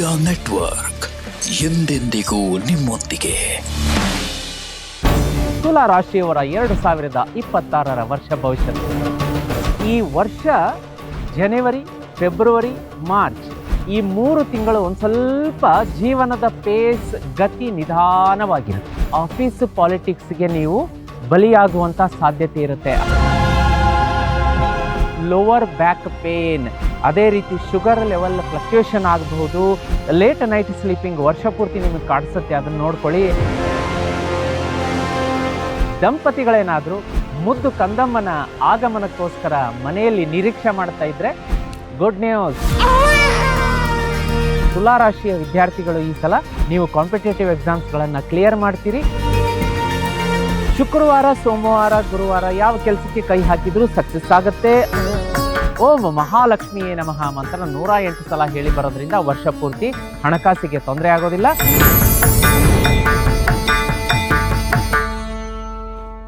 Media network ಎಂದೆಂದಿಗೂ ನಿಮ್ಮೊಂದಿಗೆ. ತುಲಾ ರಾಶಿಯವರ ಎರಡು ಸಾವಿರದ ಇಪ್ಪತ್ತಾರರ ವರ್ಷ ಭವಿಷ್ಯದ ಈ ವರ್ಷ ಜನವರಿ, ಫೆಬ್ರವರಿ, ಮಾರ್ಚ್ ಈ ಮೂರು ತಿಂಗಳು ಒಂದು ಸ್ವಲ್ಪ ಜೀವನದ ಪೇಸ್ ಗತಿ ನಿಧಾನವಾಗಿರುತ್ತೆ. ಆಫೀಸ್ ಪಾಲಿಟಿಕ್ಸ್ಗೆ ನೀವು ಬಲಿಯಾಗುವಂಥ ಸಾಧ್ಯತೆ ಇರುತ್ತೆ. ಲೋವರ್ ಬ್ಯಾಕ್ ಪೇನ್ ಅದೇ ರೀತಿ ಶುಗರ್ ಲೆವೆಲ್ ಫ್ಲಕ್ಚುಯೇಷನ್ ಆಗಬಹುದು. ಲೇಟ್ ನೈಟ್ ಸ್ಲೀಪಿಂಗ್ ವರ್ಷ ಪೂರ್ತಿ ನಿಮಗೆ ಕಾಡಿಸುತ್ತೆ ಅದನ್ನು ನೋಡ್ಕೊಳ್ಳಿ. ದಂಪತಿಗಳೇನಾದರೂ ಮುದ್ದು ಕಂದಮ್ಮನ ಆಗಮನಕ್ಕೋಸ್ಕರ ಮನೆಯಲ್ಲಿ ನಿರೀಕ್ಷೆ ಮಾಡ್ತಾ ಇದ್ರೆ ಗುಡ್ ನ್ಯೂಸ್ ತುಲಾರಾಶಿಯ ವಿದ್ಯಾರ್ಥಿಗಳು ಈ ಸಲ ನೀವು ಕಾಂಪಿಟೇಟಿವ್ ಎಕ್ಸಾಮ್ಸ್ಗಳನ್ನು ಕ್ಲಿಯರ್ ಮಾಡ್ತೀರಿ. ಶುಕ್ರವಾರ, ಸೋಮವಾರ, ಗುರುವಾರ ಯಾವ ಕೆಲಸಕ್ಕೆ ಕೈ ಹಾಕಿದರೂ ಸಕ್ಸಸ್ ಆಗುತ್ತೆ. ಓಂ ಮಹಾಲಕ್ಷ್ಮಿಯೇ ನಮಃ ಮಂತ್ರ ನೂರ ಎಂಟು ಸಲ ಹೇಳಿ ಬರೋದ್ರಿಂದ ವರ್ಷ ಪೂರ್ತಿ ಹಣಕಾಸಿಗೆ ತೊಂದರೆ ಆಗೋದಿಲ್ಲ.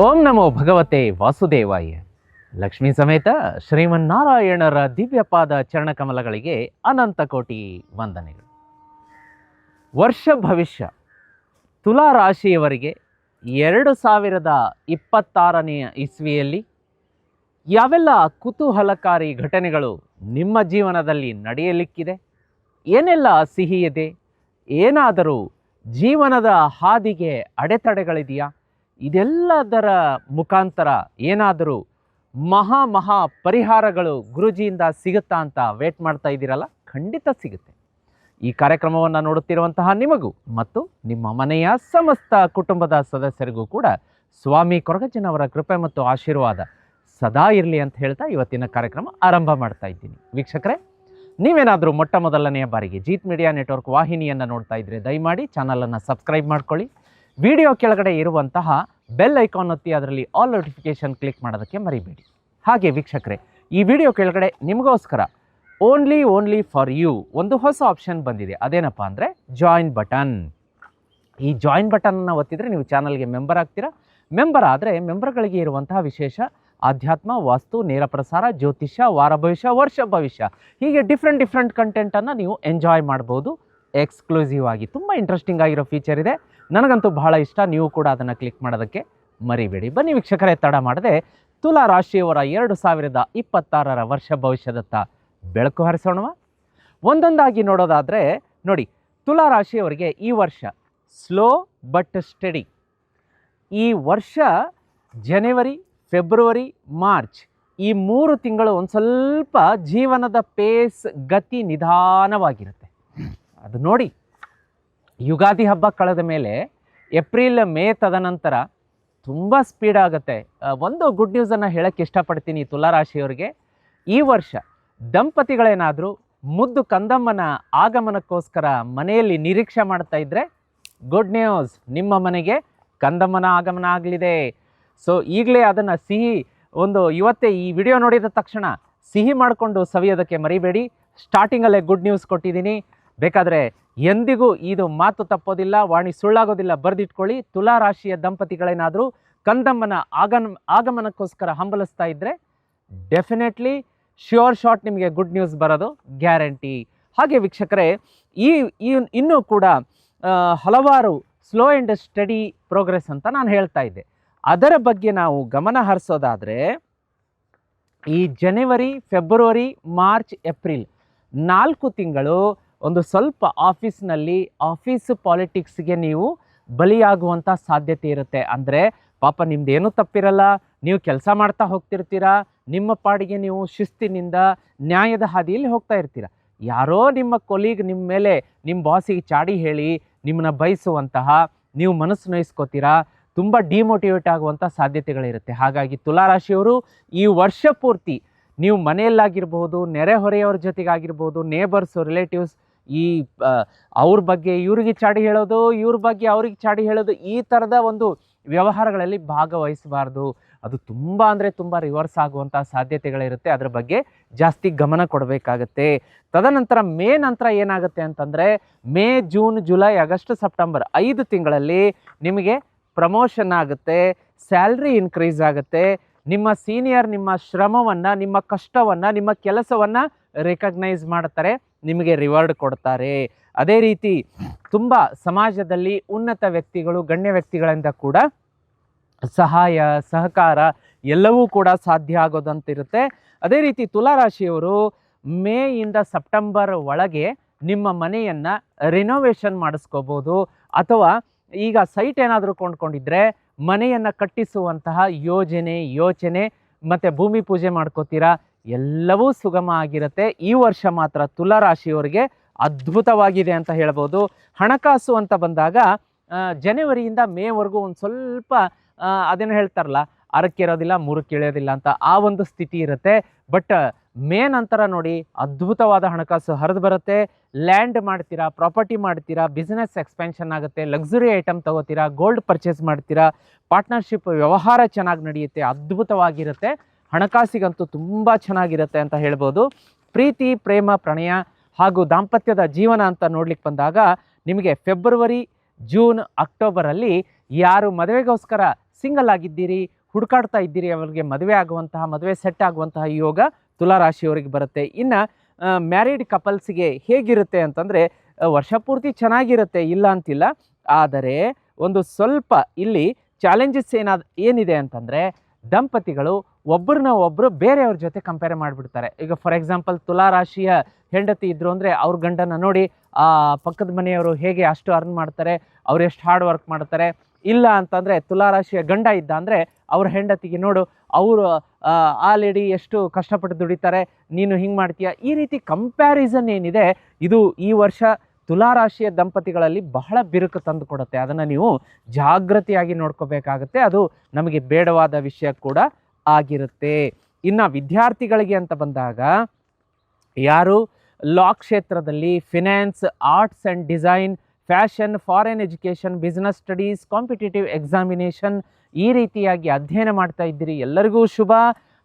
ಓಂ ನಮೋ ಭಗವತೆ ವಾಸುದೇವಾಯ. ಲಕ್ಷ್ಮೀ ಸಮೇತ ಶ್ರೀಮನ್ನಾರಾಯಣರ ದಿವ್ಯಪಾದ ಚರಣಕಮಲಗಳಿಗೆ ಅನಂತ ಕೋಟಿ ವಂದನೆಗಳು. ವರ್ಷ ಭವಿಷ್ಯ. ತುಲಾ ರಾಶಿಯವರಿಗೆ ಎರಡು ಸಾವಿರದ ಇಪ್ಪತ್ತಾರನೆಯ ಇಸ್ವಿಯಲ್ಲಿ ಯಾವೆಲ್ಲ ಕುತೂಹಲಕಾರಿ ಘಟನೆಗಳು ನಿಮ್ಮ ಜೀವನದಲ್ಲಿ ನಡೆಯಲಿಕ್ಕಿದೆ? ಏನೆಲ್ಲ ಸಿಹಿ ಇದೆ ಏನಾದರೂ ಜೀವನದ ಹಾದಿಗೆ ಅಡೆತಡೆಗಳಿದೆಯಾ? ಇದೆಲ್ಲದರ ಮುಖಾಂತರ ಏನಾದರೂ ಮಹಾ ಮಹಾ ಪರಿಹಾರಗಳು ಗುರುಜಿಯಿಂದ ಸಿಗುತ್ತಾ ಅಂತ ವೇಟ್ ಮಾಡ್ತಾ ಇದ್ದೀರಲ್ಲ? ಖಂಡಿತ ಸಿಗುತ್ತೆ. ಈ ಕಾರ್ಯಕ್ರಮವನ್ನು ನೋಡುತ್ತಿರುವಂತಹ ನಿಮಗೂ ಮತ್ತು ನಿಮ್ಮ ಮನೆಯ ಸಮಸ್ತ ಕುಟುಂಬದ ಸದಸ್ಯರಿಗೂ ಕೂಡ ಸ್ವಾಮಿ ಕೊರಗಜ್ಜನವರ ಕೃಪೆ ಮತ್ತು ಆಶೀರ್ವಾದ ಸದಾ ಇರಲಿ ಅಂತ ಹೇಳ್ತಾ ಇವತ್ತಿನ ಕಾರ್ಯಕ್ರಮ ಆರಂಭ ಮಾಡ್ತಾ ಇದ್ದೀನಿ. ವೀಕ್ಷಕರೇ, ನೀವೇನಾದರೂ ಮೊಟ್ಟ ಮೊದಲನೆಯ ಬಾರಿಗೆ ಜೀತ್ ಮೀಡಿಯಾ ನೆಟ್ವರ್ಕ್ ವಾಹಿನಿಯನ್ನು ನೋಡ್ತಾ ಇದ್ರೆ ದಯಮಾಡಿ ಚಾನಲನ್ನು ಸಬ್ಸ್ಕ್ರೈಬ್ ಮಾಡ್ಕೊಳ್ಳಿ. ವಿಡಿಯೋ ಕೆಳಗಡೆ ಇರುವಂತಹ ಬೆಲ್ ಐಕಾನ್ ಒತ್ತಿ ಅದರಲ್ಲಿ ಆಲ್ ನೋಟಿಫಿಕೇಷನ್ ಕ್ಲಿಕ್ ಮಾಡೋದಕ್ಕೆ ಮರಿಬೇಡಿ. ಹಾಗೆ ವೀಕ್ಷಕರೇ, ಈ ವಿಡಿಯೋ ಕೆಳಗಡೆ ನಿಮಗೋಸ್ಕರ ಓನ್ಲಿ ಓನ್ಲಿ ಫಾರ್ ಯು ಒಂದು ಹೊಸ ಆಪ್ಷನ್ ಬಂದಿದೆ. ಅದೇನಪ್ಪ ಅಂದರೆ ಜಾಯಿನ್ ಬಟನ್. ಈ ಜಾಯಿನ್ ಬಟನನ್ನು ಒತ್ತಿದರೆ ನೀವು ಚಾನಲ್ಗೆ ಮೆಂಬರ್ ಆಗ್ತೀರಾ? ಮೆಂಬರ್ ಆದರೆ ಮೆಂಬರ್ಗಳಿಗೆ ಇರುವಂತಹ ವಿಶೇಷ ಆಧ್ಯಾತ್ಮ, ವಾಸ್ತು, ನೇರ ಪ್ರಸಾರ, ಜ್ಯೋತಿಷ್ಯ, ವಾರ ಭವಿಷ್ಯ, ವರ್ಷ ಭವಿಷ್ಯ. ಹೀಗೆ ಡಿಫ್ರೆಂಟ್ ಡಿಫ್ರೆಂಟ್ ಕಂಟೆಂಟನ್ನು ನೀವು ಎಂಜಾಯ್ ಮಾಡ್ಬೋದು. ಎಕ್ಸ್ಕ್ಲೂಸಿವ್ ಆಗಿ ತುಂಬ ಇಂಟ್ರೆಸ್ಟಿಂಗ್ ಆಗಿರೋ ಫೀಚರ್ ಇದೆ. ನನಗಂತೂ ಬಹಳ ಇಷ್ಟ. ನೀವು ಕೂಡ ಅದನ್ನು ಕ್ಲಿಕ್ ಮಾಡೋದಕ್ಕೆ ಮರಿಬೇಡಿ. ಬನ್ನಿ ವೀಕ್ಷಕರೇ, ತಡ ಮಾಡದೆ ತುಲಾ ರಾಶಿಯವರ ಎರಡು ಸಾವಿರದ ಇಪ್ಪತ್ತಾರರ ವರ್ಷ ಭವಿಷ್ಯದತ್ತ ಬೆಳಕು ಹರಿಸೋಣವ? ಒಂದೊಂದಾಗಿ ನೋಡೋದಾದರೆ, ನೋಡಿ, ತುಲಾ ರಾಶಿಯವರಿಗೆ ಈ ವರ್ಷ ಸ್ಲೋ ಬಟ್ ಸ್ಟಡಿ ಈ ವರ್ಷ ಜನವರಿ ಫೆಬ್ರವರಿ, ಮಾರ್ಚ್ ಈ ಮೂರು ತಿಂಗಳು ಒಂದು ಸ್ವಲ್ಪ ಜೀವನದ ಪೇಸ್, ಗತಿ ನಿಧಾನವಾಗಿರುತ್ತೆ. ಅದು ನೋಡಿ, ಯುಗಾದಿ ಹಬ್ಬ ಕಳೆದ ಮೇಲೆ ಏಪ್ರಿಲ್, ಮೇ ತದನಂತರ ತುಂಬ ಸ್ಪೀಡ್ ಆಗುತ್ತೆ. ಒಂದು ಗುಡ್ ನ್ಯೂಸನ್ನು ಹೇಳೋಕ್ಕೆ ಇಷ್ಟಪಡ್ತೀನಿ ತುಲಾರಾಶಿಯವರಿಗೆ. ಈ ವರ್ಷ ದಂಪತಿಗಳೇನಾದರೂ ಮುದ್ದು ಕಂದಮ್ಮನ ಆಗಮನಕ್ಕೋಸ್ಕರ ಮನೆಯಲ್ಲಿ ನಿರೀಕ್ಷೆ ಮಾಡ್ತಾ ಇದ್ದರೆ ಗುಡ್ ನ್ಯೂಸ್ ನಿಮ್ಮ ಮನೆಗೆ ಕಂದಮ್ಮನ ಆಗಮನ ಆಗಲಿದೆ. ಸೊ ಈಗಲೇ ಅದನ್ನು ಸಿಹಿ ಒಂದು ಇವತ್ತೇ ಈ ವಿಡಿಯೋ ನೋಡಿದ ತಕ್ಷಣ ಸಿಹಿ ಮಾಡಿಕೊಂಡು ಸವಿಯೋದಕ್ಕೆ ಮರಿಬೇಡಿ. ಸ್ಟಾರ್ಟಿಂಗಲ್ಲೇ ಗುಡ್ ನ್ಯೂಸ್ ಕೊಟ್ಟಿದ್ದೀನಿ. ಬೇಕಾದರೆ ಎಂದಿಗೂ ಇದು ಮಾತು ತಪ್ಪೋದಿಲ್ಲ, ವಾಣಿ ಸುಳ್ಳಾಗೋದಿಲ್ಲ, ಬರೆದಿಟ್ಕೊಳ್ಳಿ. ತುಲಾ ರಾಶಿಯ ದಂಪತಿಗಳೇನಾದರೂ ಕಂದಮ್ಮನ ಆಗಮ ಆಗಮನಕ್ಕೋಸ್ಕರ ಹಂಬಲಿಸ್ತಾ ಇದ್ದರೆ ಡೆಫಿನೆಟ್ಲಿ ಶ್ಯೂರ್ ಶಾಟ್ ನಿಮಗೆ ಗುಡ್ ನ್ಯೂಸ್ ಬರೋದು ಗ್ಯಾರಂಟಿ ಹಾಗೆ ವೀಕ್ಷಕರೇ, ಈ ಇನ್ನೂ ಕೂಡ ಹಲವಾರು ಸ್ಲೋ ಆ್ಯಂಡ್ ಸ್ಟಡಿ ಪ್ರೋಗ್ರೆಸ್ ಅಂತ ನಾನು ಹೇಳ್ತಾ ಇದ್ದೆ. ಅದರ ಬಗ್ಗೆ ನಾವು ಗಮನ ಹರಿಸೋದಾದರೆ, ಈ ಜನವರಿ, ಫೆಬ್ರವರಿ, ಮಾರ್ಚ್, ಏಪ್ರಿಲ್ ನಾಲ್ಕು ತಿಂಗಳು ಒಂದು ಸ್ವಲ್ಪ ಆಫೀಸ್ನಲ್ಲಿ ಆಫೀಸ್ ಪಾಲಿಟಿಕ್ಸ್ಗೆ ನೀವು ಬಲಿಯಾಗುವಂಥ ಸಾಧ್ಯತೆ ಇರುತ್ತೆ. ಅಂದರೆ, ಪಾಪ ನಿಮ್ಮದೇನು ತಪ್ಪಿರಲ್ಲ, ನೀವು ಕೆಲಸ ಮಾಡ್ತಾ ಹೋಗ್ತಿರ್ತೀರಾ, ನಿಮ್ಮ ಪಾಡಿಗೆ ನೀವು ಶಿಸ್ತಿನಿಂದ ನ್ಯಾಯದ ಹಾದಿಯಲ್ಲಿ ಹೋಗ್ತಾ ಇರ್ತೀರ. ಯಾರೋ ನಿಮ್ಮ ಕೊಲೀಗ್ ನಿಮ್ಮ ಮೇಲೆ ನಿಮ್ಮ ಬಾಸಿಗೆ ಚಾಡಿ ಹೇಳಿ ನಿಮ್ಮನ್ನ ಬಯಸುವಂತಹ, ನೀವು ಮನಸ್ಸು ನೋಯಿಸ್ಕೋತೀರಾ ತುಂಬ ಡಿಮೋಟಿವೇಟ್ ಆಗುವಂಥ ಸಾಧ್ಯತೆಗಳಿರುತ್ತೆ. ಹಾಗಾಗಿ ತುಲಾರಾಶಿಯವರು ಈ ವರ್ಷ ಪೂರ್ತಿ ನೀವು ಮನೆಯಲ್ಲಾಗಿರ್ಬೋದು ನೆರೆಹೊರೆಯವ್ರ ಜೊತೆಗಾಗಿರ್ಬೋದು ನೇಬರ್ಸು ರಿಲೇಟಿವ್ಸ್ ಈ ಅವ್ರ ಬಗ್ಗೆ ಇವ್ರಿಗೆ ಚಾಡಿ ಹೇಳೋದು, ಇವ್ರ ಬಗ್ಗೆ ಅವ್ರಿಗೆ ಚಾಡಿ ಹೇಳೋದು, ಈ ಥರದ ಒಂದು ವ್ಯವಹಾರಗಳಲ್ಲಿ ಭಾಗವಹಿಸಬಾರ್ದು. ಅದು ತುಂಬ ಅಂದರೆ ತುಂಬ ರಿವರ್ಸ್ ಆಗುವಂಥ ಸಾಧ್ಯತೆಗಳಿರುತ್ತೆ. ಅದರ ಬಗ್ಗೆ ಜಾಸ್ತಿ ಗಮನ ಕೊಡಬೇಕಾಗತ್ತೆ. ತದನಂತರ ಮೇ ನಂತರ ಏನಾಗುತ್ತೆ ಅಂತಂದರೆ May, June, July, August, September ಐದು ತಿಂಗಳಲ್ಲಿ ನಿಮಗೆ ಪ್ರಮೋಷನ್ ಆಗುತ್ತೆ ಸ್ಯಾಲ್ರಿ ಇನ್ಕ್ರೀಸ್ ಆಗುತ್ತೆ, ನಿಮ್ಮ ಸೀನಿಯರ್ ನಿಮ್ಮ ಶ್ರಮವನ್ನು, ನಿಮ್ಮ ಕಷ್ಟವನ್ನು, ನಿಮ್ಮ ಕೆಲಸವನ್ನು ರೆಕಗ್ನೈಸ್ ಮಾಡ್ತಾರೆ, ನಿಮಗೆ ರಿವಾರ್ಡ್ ಕೊಡ್ತಾರೆ. ಅದೇ ರೀತಿ ತುಂಬ ಸಮಾಜದಲ್ಲಿ ಉನ್ನತ ವ್ಯಕ್ತಿಗಳು, ಗಣ್ಯ ವ್ಯಕ್ತಿಗಳಿಂದ ಕೂಡ ಸಹಾಯ, ಸಹಕಾರ ಎಲ್ಲವೂ ಕೂಡ ಸಾಧ್ಯ ಆಗೋದಂತಿರುತ್ತೆ. ಅದೇ ರೀತಿ ತುಲಾರಾಶಿಯವರು ಮೇಯಿಂದ ಸೆಪ್ಟೆಂಬರ್ ಒಳಗೆ ನಿಮ್ಮ ಮನೆಯನ್ನು ರಿನೋವೇಷನ್ ಮಾಡಿಸ್ಕೋಬೋದು, ಅಥವಾ ಈಗ ಸೈಟ್ ಏನಾದರೂ ಕೊಂಡ್ಕೊಂಡಿದ್ರೆ ಮನೆಯನ್ನು ಕಟ್ಟಿಸುವಂತಹ ಯೋಜನೆ, ಯೋಚನೆ ಮತ್ತು ಭೂಮಿ ಪೂಜೆ ಮಾಡ್ಕೋತೀರಾ ಎಲ್ಲವೂ ಸುಗಮ ಆಗಿರುತ್ತೆ. ಈ ವರ್ಷ ಮಾತ್ರ ತುಲಾರಾಶಿಯವರಿಗೆ ಅದ್ಭುತವಾಗಿದೆ ಅಂತ ಹೇಳ್ಬೋದು. ಹಣಕಾಸು ಅಂತ ಬಂದಾಗ ಜನವರಿಯಿಂದ ಮೇವರೆಗೂ ಒಂದು ಸ್ವಲ್ಪ ಅದೇನು ಹೇಳ್ತಾರಲ್ಲ ಅರಕ್ಕಿರೋದಿಲ್ಲ ಮುರುಕಿಳಿಯೋದಿಲ್ಲ ಅಂತ ಆ ಒಂದು ಸ್ಥಿತಿ ಇರುತ್ತೆ. ಬಟ್ ಮೇ ನಂತರ ನೋಡಿ ಅದ್ಭುತವಾದ ಹಣಕಾಸು ಹರಿದು ಬರುತ್ತೆ. ಲ್ಯಾಂಡ್ ಮಾಡ್ತೀರಾ, ಪ್ರಾಪರ್ಟಿ ಮಾಡ್ತೀರಾ, ಬಿಸ್ನೆಸ್ ಎಕ್ಸ್ಪೆನ್ಷನ್ ಆಗುತ್ತೆ, ಲಕ್ಸುರಿ ಐಟಮ್ ತಗೋತೀರಾ, ಗೋಲ್ಡ್ ಪರ್ಚೇಸ್ ಮಾಡ್ತೀರಾ, ಪಾರ್ಟ್ನರ್ಶಿಪ್ ವ್ಯವಹಾರ ಚೆನ್ನಾಗಿ ನಡೆಯುತ್ತೆ, ಅದ್ಭುತವಾಗಿರುತ್ತೆ. ಹಣಕಾಸಿಗಂತೂ ತುಂಬ ಚೆನ್ನಾಗಿರುತ್ತೆ ಅಂತ ಹೇಳ್ಬೋದು. ಪ್ರೀತಿ, ಪ್ರೇಮ, ಪ್ರಣಯ ಹಾಗೂ ದಾಂಪತ್ಯದ ಜೀವನ ಅಂತ ನೋಡ್ಲಿಕ್ಕೆ ಬಂದಾಗ ನಿಮಗೆ ಫೆಬ್ರವರಿ, ಜೂನ್, ಅಕ್ಟೋಬರಲ್ಲಿ ಯಾರು ಮದುವೆಗೋಸ್ಕರ ಸಿಂಗಲ್ ಆಗಿದ್ದೀರಿ, ಹುಡುಕಾಡ್ತಾ ಇದ್ದೀರಿ, ಅವರಿಗೆ ಮದುವೆ ಆಗುವಂತಹ, ಮದುವೆ ಸೆಟ್ ಆಗುವಂತಹ ಯೋಗ ತುಲಾರಾಶಿಯವರಿಗೆ ಬರುತ್ತೆ. ಇನ್ನು ಮ್ಯಾರಿಡ್ ಕಪಲ್ಸ್ಗೆ ಹೇಗಿರುತ್ತೆ ಅಂತಂದರೆ ವರ್ಷ ಪೂರ್ತಿ ಚೆನ್ನಾಗಿರುತ್ತೆ, ಇಲ್ಲ ಅಂತಿಲ್ಲ. ಆದರೆ, ಒಂದು ಸ್ವಲ್ಪ ಇಲ್ಲಿ ಚಾಲೆಂಜಸ್ ಏನಾದ, ಏನಿದೆ ಅಂತಂದರೆ, ದಂಪತಿಗಳು ಒಬ್ಬರನ್ನ ಒಬ್ಬರು ಬೇರೆಯವ್ರ ಜೊತೆ ಕಂಪೇರ್ ಮಾಡಿಬಿಡ್ತಾರೆ. ಈಗ ಫಾರ್ ಎಕ್ಸಾಂಪಲ್ ತುಲಾರಾಶಿಯ ಹೆಂಡತಿ ಇದ್ದರು ಅಂದರೆ, ಅವ್ರ ಗಂಡನ ನೋಡಿ, ಆ, ಪಕ್ಕದ ಮನೆಯವರು ಹೇಗೆ ಅಷ್ಟು ಅರ್ನ್ ಮಾಡ್ತಾರೆ, ಅವ್ರು ಎಷ್ಟು ಹಾರ್ಡ್ ವರ್ಕ್ ಮಾಡ್ತಾರೆ ಇಲ್ಲ ಅಂತಂದರೆ ತುಲಾರಾಶಿಯ ಗಂಡ ಇದ್ದ ಅಂದರೆ ಅವ್ರ ಹೆಂಡತಿಗೆ ನೋಡು, ಅವರು, ಆ ಎಷ್ಟು ಕಷ್ಟಪಟ್ಟು ದುಡಿತಾರೆ, ನೀನು ಹಿಂಗೆ ಮಾಡ್ತೀಯ, ಈ ರೀತಿ ಕಂಪ್ಯಾರಿಸನ್ ಏನಿದೆ, ಇದು ಈ ವರ್ಷ ತುಲಾರಾಶಿಯ ದಂಪತಿಗಳಲ್ಲಿ ಬಹಳ ಬಿರುಕು ತಂದು ಕೊಡುತ್ತೆ. ಅದನ್ನು ನೀವು ಜಾಗೃತಿಯಾಗಿ ನೋಡ್ಕೋಬೇಕಾಗುತ್ತೆ. ಅದು ನಮಗೆ ಬೇಡವಾದ ವಿಷಯ ಕೂಡ ಆಗಿರುತ್ತೆ. ಇನ್ನು ವಿದ್ಯಾರ್ಥಿಗಳಿಗೆ ಅಂತ ಬಂದಾಗ, ಯಾರು, ಲಾ ಕ್ಷೇತ್ರದಲ್ಲಿ finance arts and design fashion, foreign education business studies competitive examination ಈ ರೀತಿಯಾಗಿ ಅಧ್ಯಯನ ಮಾಡ್ತಾ ಇದ್ದೀರಿ. ಎಲ್ಲರಿಗೂ ಶುಭ.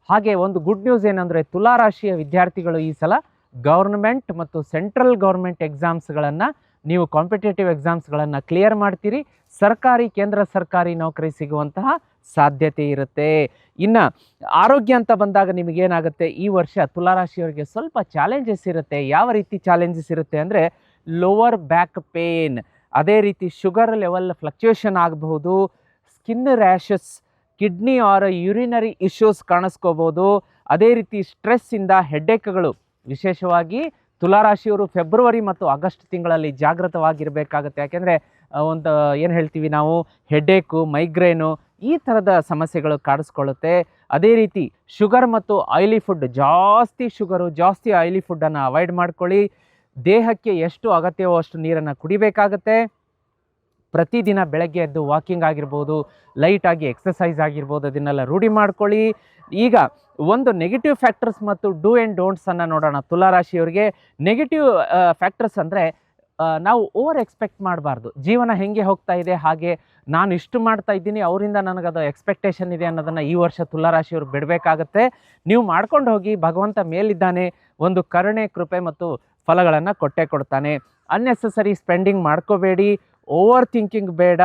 ಹಾಗೆ ಒಂದು ಗುಡ್ ನ್ಯೂಸ್ ಏನಂದರೆ ತುಲಾರಾಶಿಯ ವಿದ್ಯಾರ್ಥಿಗಳು ಈ ಸಲ ಗೌರ್ಮೆಂಟ್ ಮತ್ತು ಸೆಂಟ್ರಲ್ ಗೌರ್ಮೆಂಟ್ ಎಕ್ಸಾಮ್ಸ್ಗಳನ್ನು ನೀವು ಕಾಂಪಿಟೇಟಿವ್ ಎಕ್ಸಾಮ್ಸ್ಗಳನ್ನು ಕ್ಲಿಯರ್ ಮಾಡ್ತೀರಿ. ಸರ್ಕಾರಿ, ಕೇಂದ್ರ ಸರ್ಕಾರಿ ನೌಕರಿ ಸಿಗುವಂತಹ ಸಾಧ್ಯತೆ ಇರುತ್ತೆ. ಇನ್ನು ಆರೋಗ್ಯ ಅಂತ ಬಂದಾಗ ನಿಮಗೇನಾಗುತ್ತೆ? ಈ ವರ್ಷ ತುಲಾರಾಶಿಯವರಿಗೆ ಸ್ವಲ್ಪ ಚಾಲೆಂಜಸ್ ಇರುತ್ತೆ. ಯಾವ ರೀತಿ ಚಾಲೆಂಜಸ್ ಇರುತ್ತೆ ಅಂದರೆ ಲೋವರ್ ಬ್ಯಾಕ್ ಪೇನ್ ಅದೇ ರೀತಿ ಶುಗರ್ ಲೆವೆಲ್ ಫ್ಲಕ್ಚುಯೇಷನ್ ಆಗಬಹುದು. Skin rashes kidney or urinary issues ಕಾಣಿಸ್ಕೋಬೋದು ಅದೇ ರೀತಿ ಸ್ಟ್ರೆಸ್ಸಿಂದ ಹೆಡ್ಡೇಕ್ಗಳು ವಿಶೇಷವಾಗಿ ತುಲಾರಾಶಿಯವರು ಫೆಬ್ರವರಿ ಮತ್ತು ಆಗಸ್ಟ್ ತಿಂಗಳಲ್ಲಿ ಜಾಗೃತವಾಗಿರಬೇಕಾಗತ್ತೆ. ಯಾಕೆಂದರೆ ಒಂದು, ಏನು ಹೇಳ್ತೀವಿ ನಾವು? ಹೆಡ್ಡೇಕು ಮೈಗ್ರೇನು ಈ ಥರದ ಸಮಸ್ಯೆಗಳು ಕಾಡಿಸ್ಕೊಳ್ಳುತ್ತೆ. ಅದೇ ರೀತಿ ಶುಗರ್ ಮತ್ತು ಆಯಿಲಿ ಫುಡ್ ಜಾಸ್ತಿ ಶುಗರು ಜಾಸ್ತಿ ಆಯಿಲಿ ಫುಡ್ಡನ್ನು ಅವಾಯ್ಡ್ ಮಾಡ್ಕೊಳ್ಳಿ. ದೇಹಕ್ಕೆ ಎಷ್ಟು ಅಗತ್ಯವೋ ಅಷ್ಟು ನೀರನ್ನು ಕುಡಿಬೇಕಾಗತ್ತೆ. ಪ್ರತಿದಿನ ಬೆಳಗ್ಗೆ ಎದ್ದು ವಾಕಿಂಗ್ ಆಗಿರ್ಬೋದು ಲೈಟಾಗಿ ಎಕ್ಸಸೈಸ್ ಆಗಿರ್ಬೋದು, ಅದನ್ನೆಲ್ಲ ರೂಢಿ ಮಾಡ್ಕೊಳ್ಳಿ. ಈಗ ಒಂದು ನೆಗೆಟಿವ್ ಫ್ಯಾಕ್ಟರ್ಸ್ ಮತ್ತು ಡೂ ಆ್ಯಂಡ್ ಡೋಂಟ್ಸನ್ನು ನೋಡೋಣ. ತುಲಾರಾಶಿಯವರಿಗೆ ನೆಗೆಟಿವ್ ಫ್ಯಾಕ್ಟರ್ಸ್ ಅಂದರೆ ನಾವು ಓವರ್ ಎಕ್ಸ್ಪೆಕ್ಟ್ ಮಾಡಬಾರ್ದು. ಜೀವನ ಹೆಂಗೆ ಹೋಗ್ತಾ ಇದೆ, ಹಾಗೆ ನಾನು ಇಷ್ಟು ಮಾಡ್ತಾ ಇದ್ದೀನಿ, ಅವರಿಂದ ನನಗದು ಎಕ್ಸ್ಪೆಕ್ಟೇಷನ್ ಇದೆ ಅನ್ನೋದನ್ನು ಈ ವರ್ಷ ತುಲಾರಾಶಿಯವರು ಬಿಡಬೇಕಾಗತ್ತೆ. ನೀವು ಮಾಡ್ಕೊಂಡು ಹೋಗಿ ಭಗವಂತ ಮೇಲಿದ್ದಾನೆ, ಒಂದು ಕರುಣೆ, ಕೃಪೆ ಮತ್ತು ಫಲಗಳನ್ನು ಕೊಟ್ಟೆ ಕೊಡ್ತಾನೆ. ಅನ್ನೆಸಸರಿ ಸ್ಪೆಂಡಿಂಗ್ ಮಾಡ್ಕೋಬೇಡಿ ಓವರ್ ಥಿಂಕಿಂಗ್ ಬೇಡ.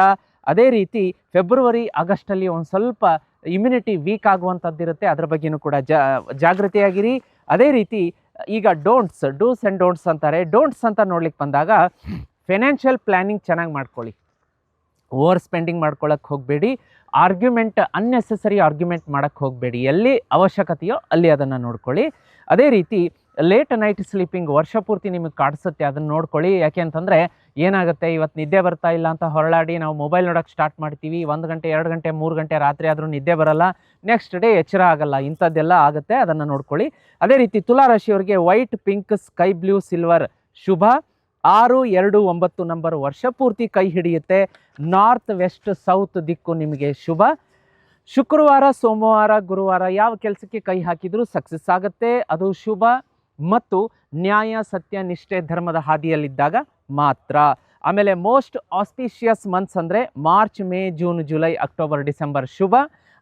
ಅದೇ ರೀತಿ ಫೆಬ್ರವರಿ ಆಗಸ್ಟಲ್ಲಿ ಒಂದು ಸ್ವಲ್ಪ ಇಮ್ಯುನಿಟಿ ವೀಕ್ ಆಗುವಂಥದ್ದಿರುತ್ತೆ ಅದರ ಬಗ್ಗೆಯೂ ಕೂಡ ಜಾಗೃತಿಯಾಗಿರಿ. ಅದೇ ರೀತಿ ಈಗ ಡೋಂಟ್ಸ್ ಡೂಸ್ ಆ್ಯಂಡ್ ಡೋಂಟ್ಸ್ ಅಂತಾರೆ. ಡೋಂಟ್ಸ್ ಅಂತ ನೋಡ್ಲಿಕ್ಕೆ ಬಂದಾಗ ಫೈನಾನ್ಷಿಯಲ್ ಪ್ಲ್ಯಾನಿಂಗ್ ಚೆನ್ನಾಗಿ ಮಾಡ್ಕೊಳ್ಳಿ. ಓವರ್ ಸ್ಪೆಂಡಿಂಗ್ ಮಾಡ್ಕೊಳ್ಳೋಕೆ ಹೋಗಬೇಡಿ. ಆರ್ಗ್ಯುಮೆಂಟ್ ಅನ್ನೆಸೆಸರಿ ಆರ್ಗ್ಯುಮೆಂಟ್ ಮಾಡೋಕ್ಕೆ ಹೋಗಬೇಡಿ. ಎಲ್ಲಿ ಅವಶ್ಯಕತೆಯೋ ಅಲ್ಲಿ ಅದನ್ನು ನೋಡ್ಕೊಳ್ಳಿ. ಅದೇ ರೀತಿ ಲೇಟ್ ನೈಟ್ ಸ್ಲೀಪಿಂಗ್ ವರ್ಷ ಪೂರ್ತಿ ನಿಮಗೆ ಕಾಡಿಸುತ್ತೆ. ಅದನ್ನು ನೋಡ್ಕೊಳ್ಳಿ. ಯಾಕೆ ಅಂತಂದರೆ ಏನಾಗುತ್ತೆ? ಇವತ್ತು ನಿದ್ದೆ ಬರ್ತಾ ಇಲ್ಲ ಅಂತ ಹೊರಳಾಡಿ ನಾವು ಮೊಬೈಲ್ ನೋಡೋಕೆ ಸ್ಟಾರ್ಟ್ ಮಾಡ್ತೀವಿ. ಒಂದು ಗಂಟೆ, ಎರಡು ಗಂಟೆ, ಮೂರು ಗಂಟೆ ರಾತ್ರಿ ಆದರೂ ನಿದ್ದೆ ಬರಲ್ಲ. ನೆಕ್ಸ್ಟ್ ಡೇ ಎಚ್ಚರ ಆಗಲ್ಲ. ಇಂಥದ್ದೆಲ್ಲ ಆಗುತ್ತೆ. ಅದನ್ನು ನೋಡ್ಕೊಳ್ಳಿ. ಅದೇ ರೀತಿ ತುಲಾರಾಶಿಯವರಿಗೆ white pink sky blue silver ಶುಭ. ಆರು, ಎರಡು, ಒಂಬತ್ತು ನಂಬರ್ ವರ್ಷ ಪೂರ್ತಿ ಕೈ ಹಿಡಿಯುತ್ತೆ. ನಾರ್ತ್ ವೆಸ್ಟ್ ಸೌತ್ ದಿಕ್ಕು ನಿಮಗೆ ಶುಭ. ಶುಕ್ರವಾರ, ಸೋಮವಾರ, ಗುರುವಾರ ಯಾವ ಕೆಲಸಕ್ಕೆ ಕೈ ಹಾಕಿದರೂ ಸಕ್ಸಸ್ ಆಗುತ್ತೆ. ಅದು ಶುಭ. ಮತ್ತು ನ್ಯಾಯ, ಸತ್ಯ, ನಿಷ್ಠೆ, ಧರ್ಮದ ಹಾದಿಯಲ್ಲಿದ್ದಾಗ ಮಾತ್ರ. ಆಮೇಲೆ ಮೋಸ್ಟ್ ಆಸ್ಪಿಷಿಯಸ್ ಮಂತ್ಸ್ ಅಂದರೆ March, May, June, July, October, December ಶುಭ.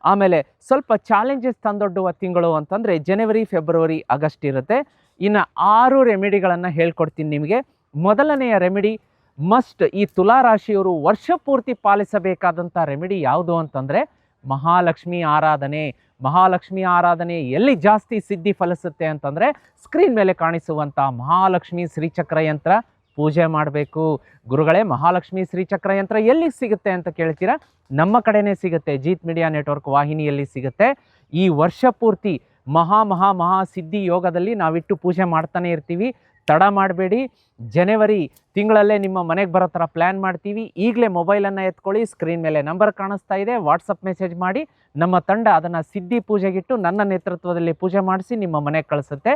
ಆಮೇಲೆ ಸ್ವಲ್ಪ ಚಾಲೆಂಜಸ್ ತಂದೊಡ್ಡುವ ತಿಂಗಳು ಅಂತಂದರೆ ಜನವರಿ, ಫೆಬ್ರವರಿ, ಆಗಸ್ಟ್ ಇರುತ್ತೆ. ಇನ್ನು ಆರು ರೆಮಿಡಿಗಳನ್ನು ಹೇಳ್ಕೊಡ್ತೀನಿ ನಿಮಗೆ. ಮೊದಲನೆಯ ರೆಮಿಡಿ ಮಸ್ಟ್ ಈ ತುಲಾರಾಶಿಯವರು ವರ್ಷ ಪೂರ್ತಿ ಪಾಲಿಸಬೇಕಾದಂಥ ರೆಮಿಡಿ ಯಾವುದು ಅಂತಂದರೆ ಮಹಾಲಕ್ಷ್ಮಿ ಆರಾಧನೆ. ಮಹಾಲಕ್ಷ್ಮಿ ಆರಾಧನೆ ಎಲ್ಲಿ ಜಾಸ್ತಿ ಸಿದ್ಧಿ ಫಲಿಸುತ್ತೆ ಅಂತಂದರೆ ಸ್ಕ್ರೀನ್ ಮೇಲೆ ಕಾಣಿಸುವಂಥ ಮಹಾಲಕ್ಷ್ಮಿ ಶ್ರೀಚಕ್ರ ಯಂತ್ರ ಪೂಜೆ ಮಾಡಬೇಕು. ಗುರುಗಳೇ, ಮಹಾಲಕ್ಷ್ಮಿ ಶ್ರೀಚಕ್ರ ಯಂತ್ರ ಎಲ್ಲಿ ಸಿಗುತ್ತೆ ಅಂತ ಕೇಳ್ತೀರಾ? ನಮ್ಮ ಕಡೆಯೇ ಸಿಗುತ್ತೆ. ಜೀತ್ ಮೀಡಿಯಾ ನೆಟ್ವರ್ಕ್ ವಾಹಿನಿಯಲ್ಲಿ ಸಿಗುತ್ತೆ. ಈ ವರ್ಷ ಪೂರ್ತಿ ಮಹಾ ಮಹಾ ಮಹಾ ಸಿದ್ಧಿ ಯೋಗದಲ್ಲಿ ನಾವಿಟ್ಟು ಪೂಜೆ ಮಾಡ್ತಾನೆ ಇರ್ತೀವಿ. ತಡ ಮಾಡಬೇಡಿ. ಜನವರಿ ತಿಂಗಳಲ್ಲೇ ನಿಮ್ಮ ಮನೆಗೆ ಬರೋ ಥರ ಪ್ಲ್ಯಾನ್ ಮಾಡ್ತೀವಿ. ಈಗಲೇ ಮೊಬೈಲನ್ನು ಎತ್ಕೊಳ್ಳಿ ಸ್ಕ್ರೀನ್ ಮೇಲೆ ನಂಬರ್ ಕಾಣಿಸ್ತಾ ಇದೆ. ವಾಟ್ಸಪ್ ಮೆಸೇಜ್ ಮಾಡಿ, ನಮ್ಮ ತಂಡ ಅದನ್ನು ಸಿದ್ಧಿ ಪೂಜೆಗಿಟ್ಟು ನನ್ನ ನೇತೃತ್ವದಲ್ಲಿ ಪೂಜೆ ಮಾಡಿಸಿ ನಿಮ್ಮ ಮನೆಗೆ ಕಳಿಸುತ್ತೆ.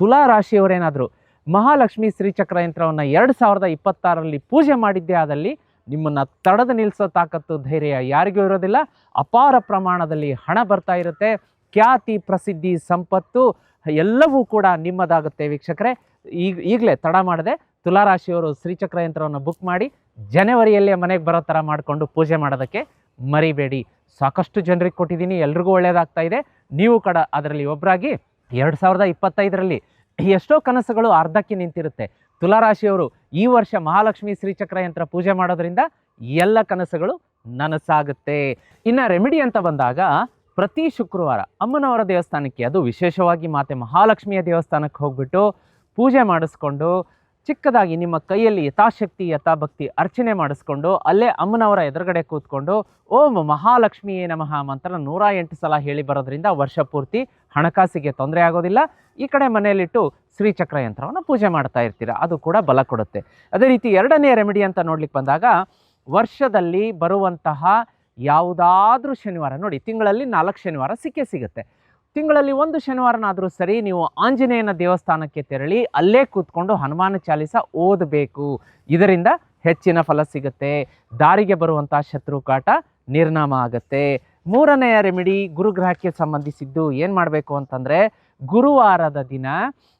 ತುಲಾ ರಾಶಿಯವರೇನಾದರೂ ಮಹಾಲಕ್ಷ್ಮಿ ಶ್ರೀಚಕ್ರ ಯಂತ್ರವನ್ನು ಎರಡು ಸಾವಿರದ ಇಪ್ಪತ್ತಾರರಲ್ಲಿ ಪೂಜೆ ಮಾಡಿದ್ದೇ ಆದಲ್ಲಿ ನಿಮ್ಮನ್ನು ತಡೆದು ನಿಲ್ಲಿಸೋ ತಾಕತ್ತು ಧೈರ್ಯ ಯಾರಿಗೂ ಇರೋದಿಲ್ಲ. ಅಪಾರ ಪ್ರಮಾಣದಲ್ಲಿ ಹಣ ಬರ್ತಾ ಇರುತ್ತೆ. ಖ್ಯಾತಿ, ಪ್ರಸಿದ್ಧಿ, ಸಂಪತ್ತು ಎಲ್ಲವೂ ಕೂಡ ನಿಮ್ಮದಾಗುತ್ತೆ ವೀಕ್ಷಕರೇ. ಈಗ ಈಗಲೇ ತಡ ಮಾಡದೆ ತುಲಾರಾಶಿಯವರು ಶ್ರೀಚಕ್ರ ಯಂತ್ರವನ್ನು ಬುಕ್ ಮಾಡಿ ಜನವರಿಯಲ್ಲೇ ಮನೆಗೆ ಬರೋ ಥರ ಮಾಡಿಕೊಂಡು ಪೂಜೆ ಮಾಡೋದಕ್ಕೆ ಮರಿಬೇಡಿ. ಸಾಕಷ್ಟು ಜನರಿಗೆ ಕೊಟ್ಟಿದ್ದೀನಿ, ಎಲ್ರಿಗೂ ಒಳ್ಳೆಯದಾಗ್ತಾ ಇದೆ. ನೀವು ಕೂಡ ಅದರಲ್ಲಿ ಒಬ್ಬರಾಗಿ ಎರಡು ಸಾವಿರದ ಇಪ್ಪತ್ತೈದರಲ್ಲಿ ಎಷ್ಟೋ ಕನಸುಗಳು ಅರ್ಧಕ್ಕೆ ನಿಂತಿರುತ್ತೆ. ತುಲಾರಾಶಿಯವರು ಈ ವರ್ಷ ಮಹಾಲಕ್ಷ್ಮಿ ಶ್ರೀಚಕ್ರ ಯಂತ್ರ ಪೂಜೆ ಮಾಡೋದ್ರಿಂದ ಎಲ್ಲ ಕನಸುಗಳು ನನಸಾಗುತ್ತೆ. ಇನ್ನು ರೆಮಿಡಿ ಅಂತ ಬಂದಾಗ ಪ್ರತಿ ಶುಕ್ರವಾರ ಅಮ್ಮನವರ ದೇವಸ್ಥಾನಕ್ಕೆ, ಅದು ವಿಶೇಷವಾಗಿ ಮಾತೆ ಮಹಾಲಕ್ಷ್ಮಿಯ ದೇವಸ್ಥಾನಕ್ಕೆ ಹೋಗ್ಬಿಟ್ಟು ಪೂಜೆ ಮಾಡಿಸ್ಕೊಂಡು, ಚಿಕ್ಕದಾಗಿ ನಿಮ್ಮ ಕೈಯಲ್ಲಿ ಯಥಾಶಕ್ತಿ, ಯಥಾಭಕ್ತಿ ಅರ್ಚನೆ ಮಾಡಿಸ್ಕೊಂಡು, ಅಲ್ಲೇ ಅಮ್ಮನವರ ಎದುರುಗಡೆ ಕೂತ್ಕೊಂಡು, ಓಂ ಮಹಾಲಕ್ಷ್ಮಿಯೇ ನಮಃ ಮಂತ್ರ ನೂರ ಎಂಟು ಸಲ ಹೇಳಿ ಬರೋದ್ರಿಂದ ವರ್ಷ ಪೂರ್ತಿ ಹಣಕಾಸಿಗೆ ತೊಂದರೆ ಆಗೋದಿಲ್ಲ. ಈ ಕಡೆ ಮನೆಯಲ್ಲಿಟ್ಟು ಶ್ರೀಚಕ್ರ ಯಂತ್ರವನ್ನು ಪೂಜೆ ಮಾಡ್ತಾ ಇರ್ತೀರ, ಅದು ಕೂಡ ಬಲ ಕೊಡುತ್ತೆ. ಅದೇ ರೀತಿ ಎರಡನೇ ರೆಮಿಡಿ ಅಂತ ನೋಡ್ಲಿಕ್ಕೆ ಬಂದಾಗ, ವರ್ಷದಲ್ಲಿ ಬರುವಂತಹ ಯಾವುದಾದ್ರೂ ಶನಿವಾರ ನೋಡಿ, ತಿಂಗಳಲ್ಲಿ ನಾಲ್ಕು ಶನಿವಾರ ಸಿಕ್ಕೇ ಸಿಗುತ್ತೆ. ತಿಂಗಳಲ್ಲಿ ಒಂದು ಶನಿವಾರನಾದರೂ ಸರಿ ನೀವು ಆಂಜನೇಯನ ದೇವಸ್ಥಾನಕ್ಕೆ ತೆರಳಿ, ಅಲ್ಲೇ ಕೂತ್ಕೊಂಡು ಹನುಮಾನ ಚಾಲಿಸ ಓದಬೇಕು. ಇದರಿಂದ ಹೆಚ್ಚಿನ ಫಲ ಸಿಗುತ್ತೆ. ದಾರಿಗೆ ಬರುವಂಥ ಶತ್ರು ಕಾಟ ನಿರ್ನಾಮ ಆಗುತ್ತೆ. ಮೂರನೆಯ ರೆಮಿಡಿ ಗುರುಗ್ರಹಕ್ಕೆ ಸಂಬಂಧಿಸಿದ್ದು ಏನು ಮಾಡಬೇಕು ಅಂತಂದರೆ, ಗುರುವಾರದ ದಿನ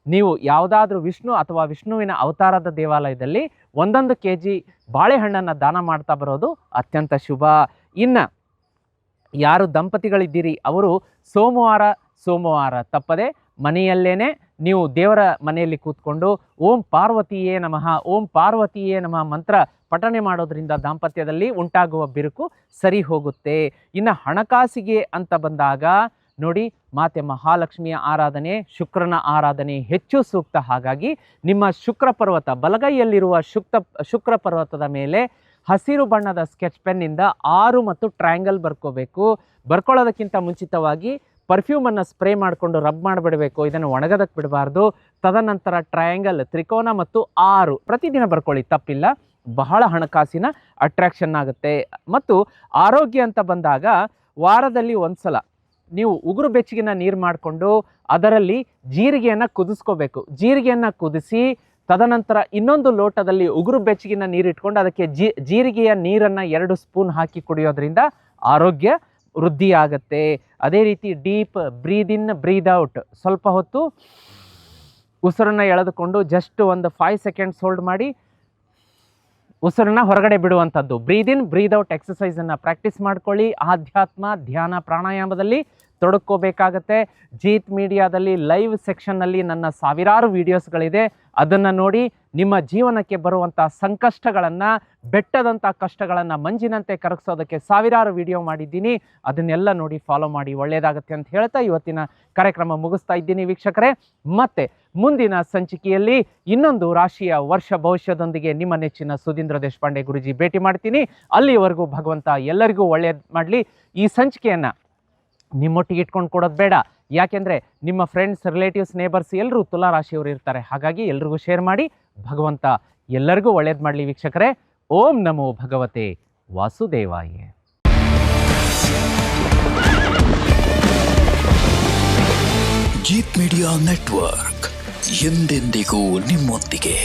ನೀವು ಯಾವುದಾದ್ರೂ ವಿಷ್ಣು ಅಥವಾ ವಿಷ್ಣುವಿನ ಅವತಾರದ ದೇವಾಲಯದಲ್ಲಿ ಒಂದೊಂದು ಕೆ ಜಿ ಬಾಳೆಹಣ್ಣನ್ನು ದಾನ ಮಾಡ್ತಾ ಬರೋದು ಅತ್ಯಂತ ಶುಭ. ಇನ್ನು ಯಾರು ದಂಪತಿಗಳಿದ್ದೀರಿ, ಅವರು ಸೋಮವಾರ ಸೋಮವಾರ ತಪ್ಪದೆ ಮನೆಯಲ್ಲೇ ನೀವು ದೇವರ ಮನೆಯಲ್ಲಿ ಕೂತ್ಕೊಂಡು ಓಂ ಪಾರ್ವತಿಯೇ ನಮಃ, ಓಂ ಪಾರ್ವತಿಯೇ ನಮಃ ಮಂತ್ರ ಪಠನೆ ಮಾಡೋದರಿಂದ ದಾಂಪತ್ಯದಲ್ಲಿ ಉಂಟಾಗುವ ಬಿರುಕು ಸರಿ ಹೋಗುತ್ತೆ. ಇನ್ನು ಹಣಕಾಸಿಗೆ ಅಂತ ಬಂದಾಗ ನೋಡಿ ಮಾತೆ ಮಹಾಲಕ್ಷ್ಮಿಯ ಆರಾಧನೆ, ಶುಕ್ರನ ಆರಾಧನೆ ಹೆಚ್ಚು ಸೂಕ್ತ. ಹಾಗಾಗಿ ನಿಮ್ಮ ಶುಕ್ರ ಪರ್ವತ, ಬಲಗೈಯಲ್ಲಿರುವ ಶುಕ್ತ, ಶುಕ್ರ ಪರ್ವತದ ಮೇಲೆ ಹಸಿರು ಬಣ್ಣದ ಸ್ಕೆಚ್ ಪೆನ್ನಿಂದ ಆರು ಮತ್ತು ಟ್ರಯಾಂಗಲ್ ಬರ್ಕೋಬೇಕು. ಬರ್ಕೊಳ್ಳೋದಕ್ಕಿಂತ ಮುಂಚಿತವಾಗಿ ಪರ್ಫ್ಯೂಮನ್ನು ಸ್ಪ್ರೇ ಮಾಡಿಕೊಂಡು ರಬ್ ಮಾಡಿಬಿಡಬೇಕು. ಇದನ್ನು ಒಣಗೋದಕ್ಕೆ ಬಿಡಬಾರ್ದು. ತದನಂತರ ಟ್ರಯಾಂಗಲ್, ತ್ರಿಕೋನ ಮತ್ತು ಆರು. ಪ್ರತಿದಿನ ಬರ್ಕೊಳ್ಳಿ, ತಪ್ಪಿಲ್ಲ. ಬಹಳ ಹಣಕಾಸಿನ ಅಟ್ರಾಕ್ಷನ್ ಆಗುತ್ತೆ. ಮತ್ತು ಆರೋಗ್ಯ ಅಂತ ಬಂದಾಗ ವಾರದಲ್ಲಿ ಒಂದು ಸಲ ನೀವು ಉಗುರು ಬೆಚ್ಚಗಿನ ನೀರು ಮಾಡಿಕೊಂಡು ಅದರಲ್ಲಿ ಜೀರಿಗೆಯನ್ನು ಕುದಿಸ್ಕೋಬೇಕು. ಜೀರಿಗೆಯನ್ನು ಕುದಿಸಿ ತದನಂತರ ಇನ್ನೊಂದು ಲೋಟದಲ್ಲಿ ಉಗುರು ಬೆಚ್ಚಗಿನ ನೀರು ಇಟ್ಕೊಂಡು ಅದಕ್ಕೆ ಜೀರಿಗೆಯ ನೀರನ್ನು ಎರಡು ಸ್ಪೂನ್ ಹಾಕಿ ಕುಡಿಯೋದ್ರಿಂದ ಆರೋಗ್ಯ ವೃದ್ಧಿ ಆಗುತ್ತೆ ಅದೇ ರೀತಿ deep breathe in, breathe out. ಸ್ವಲ್ಪ ಹೊತ್ತು ಉಸಿರನ್ನು ಎಳೆದುಕೊಂಡು ಜಸ್ಟ್ ಒಂದು ಫೈವ್ ಸೆಕೆಂಡ್ಸ್ ಹೋಲ್ಡ್ ಮಾಡಿ ಉಸಿರನ್ನ ಹೊರಗಡೆ ಬಿಡುವಂಥದ್ದು. ಬ್ರೀದ್ ಇನ್, ಬ್ರೀದ್ ಔಟ್ ಎಕ್ಸಸೈಸನ್ನು ಪ್ರಾಕ್ಟೀಸ್ ಮಾಡ್ಕೊಳ್ಳಿ. ಆಧ್ಯಾತ್ಮ, ಧ್ಯಾನ, ಪ್ರಾಣಾಯಾಮದಲ್ಲಿ ತೊಡಕೋಬೇಕಾಗತ್ತೆ. ಜೀತ್ ಮೀಡಿಯಾದಲ್ಲಿ ಲೈವ್ ಸೆಕ್ಷನ್ನಲ್ಲಿ ನನ್ನ ಸಾವಿರಾರು ವೀಡಿಯೋಸ್ಗಳಿದೆ. ಅದನ್ನು ನೋಡಿ ನಿಮ್ಮ ಜೀವನಕ್ಕೆ ಬರುವಂಥ ಸಂಕಷ್ಟಗಳನ್ನು ಬೆಟ್ಟದಂಥ ಕಷ್ಟಗಳನ್ನು ಮಂಜಿನಂತೆ ಕರಗಿಸೋದಕ್ಕೆ ಸಾವಿರಾರು ವಿಡಿಯೋ ಮಾಡಿದ್ದೀನಿ. ಅದನ್ನೆಲ್ಲ ನೋಡಿ ಫಾಲೋ ಮಾಡಿ ಒಳ್ಳೆಯದಾಗತ್ತೆ ಅಂತ ಹೇಳ್ತಾ ಇವತ್ತಿನ ಕಾರ್ಯಕ್ರಮ ಮುಗಿಸ್ತಾ ಇದ್ದೀನಿ ವೀಕ್ಷಕರೇ. ಮತ್ತೆ ಮುಂದಿನ ಸಂಚಿಕೆಯಲ್ಲಿ ಇನ್ನೊಂದು ರಾಶಿಯ ವರ್ಷ ಭವಿಷ್ಯದೊಂದಿಗೆ ನಿಮ್ಮ ನೆಚ್ಚಿನ ಸುಧೀಂದ್ರ ದೇಶಪಾಂಡೆ ಗುರುಜಿ ಭೇಟಿ ಮಾಡ್ತೀನಿ. ಅಲ್ಲಿವರೆಗೂ ಭಗವಂತ ಎಲ್ಲರಿಗೂ ಒಳ್ಳೆಯದು ಮಾಡಲಿ. ಈ ಸಂಚಿಕೆಯನ್ನು ನಿಮ್ಮೊಟ್ಟಿಗೆ ಇಟ್ಕೊಂಡು ಕೊಡೋದು ಬೇಡ. ಯಾಕೆಂದರೆ ನಿಮ್ಮ ಫ್ರೆಂಡ್ಸ್ ರಿಲೇಟಿವ್ಸ್ ನೇಬರ್ಸ್ ಎಲ್ಲರೂ ತುಲಾ ರಾಶಿಯವರು ಇರ್ತಾರೆ. ಹಾಗಾಗಿ ಎಲ್ರಿಗೂ ಶೇರ್ ಮಾಡಿ ಭಗವಂತ ಎಲ್ಲರಿಗೂ ಒಳ್ಳೇದು ಮಾಡಲಿ ವೀಕ್ಷಕರೇ. ಓಂ ನಮೋ ಭಗವತೆ ವಾಸುದೇವಾಯ. ಜೀತ್ ಮೀಡಿಯಾ ನೆಟ್ವರ್ಕ್ ಎಂದೆಂದಿಗೂ ನಿಮ್ಮೊಂದಿಗೆ.